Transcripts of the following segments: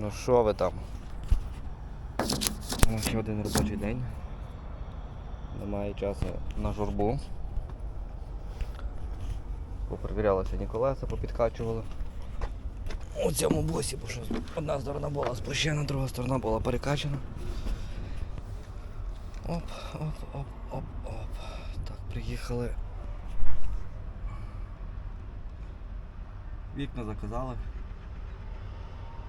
Ну що ви там? Ще один робочий день. Немає часу на журбу. Попровіряли сьогодні колеса, попідкачували. У цьому бусі, бо що одна сторона була спущена, друга сторона була перекачана. Оп, оп, оп, оп, оп. Так, приїхали. Вікна заказали.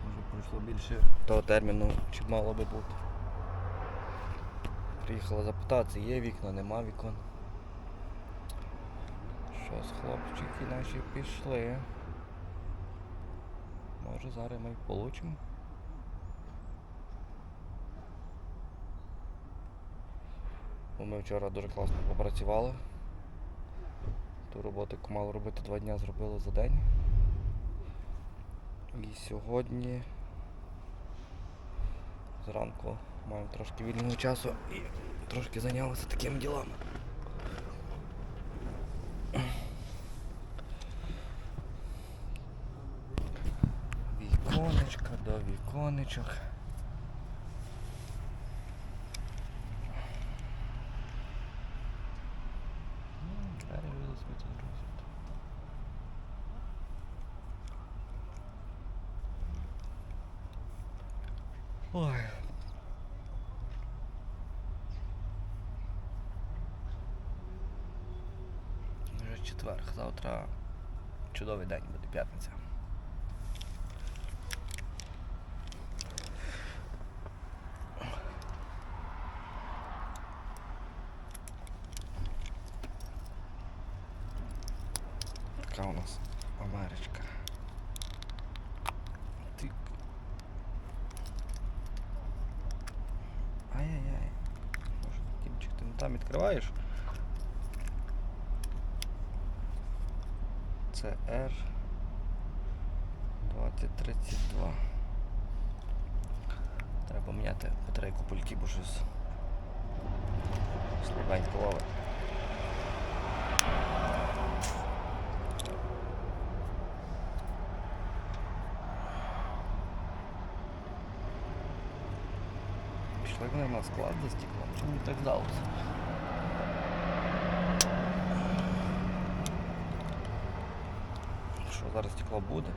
Може пройшло більше того терміну, чи мало би бути. Приїхала запитатися, є вікна, нема вікон. Щось хлопчики наші пішли. Може зараз ми й получимо. Бо ми вчора дуже класно попрацювали. Ту роботу, яку мали робити два дні, зробили за день. І сьогодні зранку маємо трошки вільного часу і трошки зайнялися такими ділами. Віконечка до віконечок. Ой. Вже четвер, завтра чудовий день буде п'ятниця. Така у нас Америчка. Там відкриваєш? Це R 2032. Треба міняти батарейку пульті, бо щось слабенько ловить. Пішли вони на склад за стеклом. Чому так здалося? Що зараз стекло буде?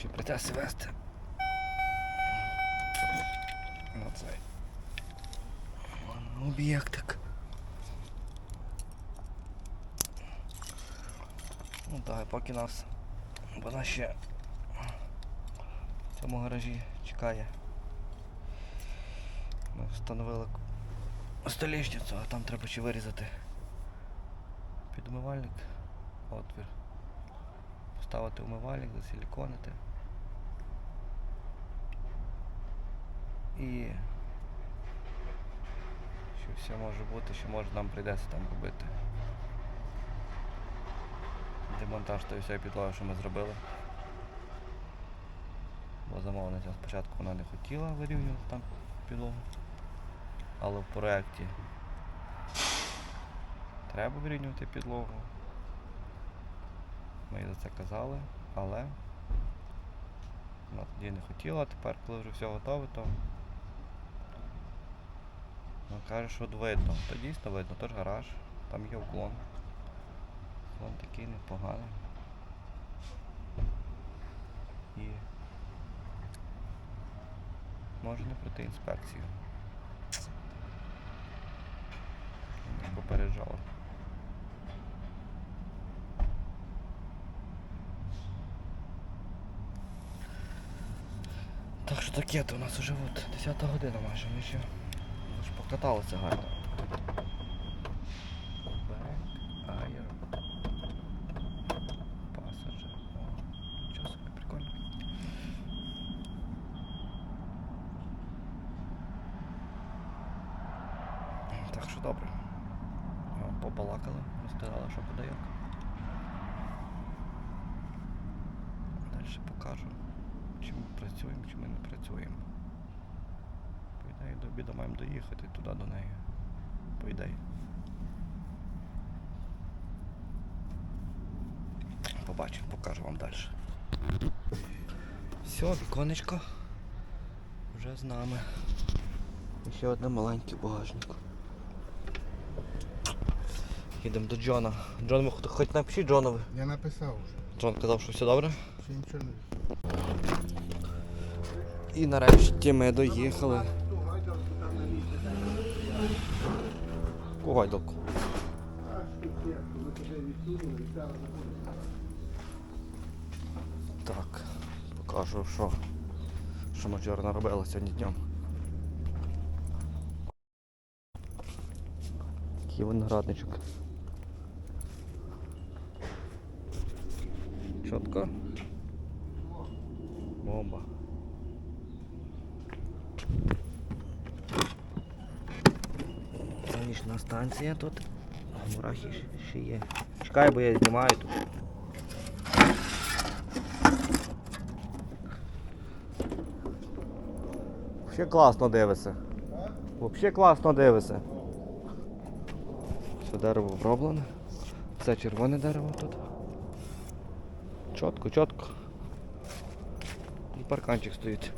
Чи прийдеться вести? На цей. Об'єктик. Ну так, поки нас вона ще в цьому гаражі чекає. Ми встановили столішницю, а там треба ще вирізати умивальник, отвір. Поставити умивальник, засиліконити. І що все може бути, що може нам прийдеться там робити. Демонтаж тої всієї підлоги, що ми зробили. Бо замовниця спочатку вона не хотіла вирівнювати там підлогу. Але в проєкті треба вирівнювати підлогу. Ми за це казали, але вона тоді не хотіла, тепер, коли вже все готове, то вона каже, що видно. То дійсно видно, то ж гараж, там є уклон. Уклон такий непоганий. І може не пройти інспекцію. Попереджала. Таке, то у нас вже от 10 година майже, ми ще ми ж покаталися гарно. Back, air, passenger. О, нічого собі прикольно. Так що добре. Побалакали, розказали, що куди як. Покажу, чи ми працюємо, чи ми не працюємо. По ідеї до обіду маємо доїхати туди до неї. По ідеї. побачимо, покажу вам далі. Все, віконечко вже з нами. І ще одне маленьке багажник. Їдемо до Джона. Джон, хоч- напишіть Джонові. Я написав вже. Джон казав, що все добре. Ще нічого не І нарешті ми доїхали. Гойдалку. Так, покажу, що, що ми вчора наробили сьогодні днем. Такий виноградничок. Чітко. Бомба. Сонячна станція тут. А мурахи ще- є. Чекай, бо я знімаю тут. Взагалі класно дивиться. Взагалі класно дивиться. Все дерево оброблене. Це червоне дерево тут. Чітко, чітко. І парканчик стоїть.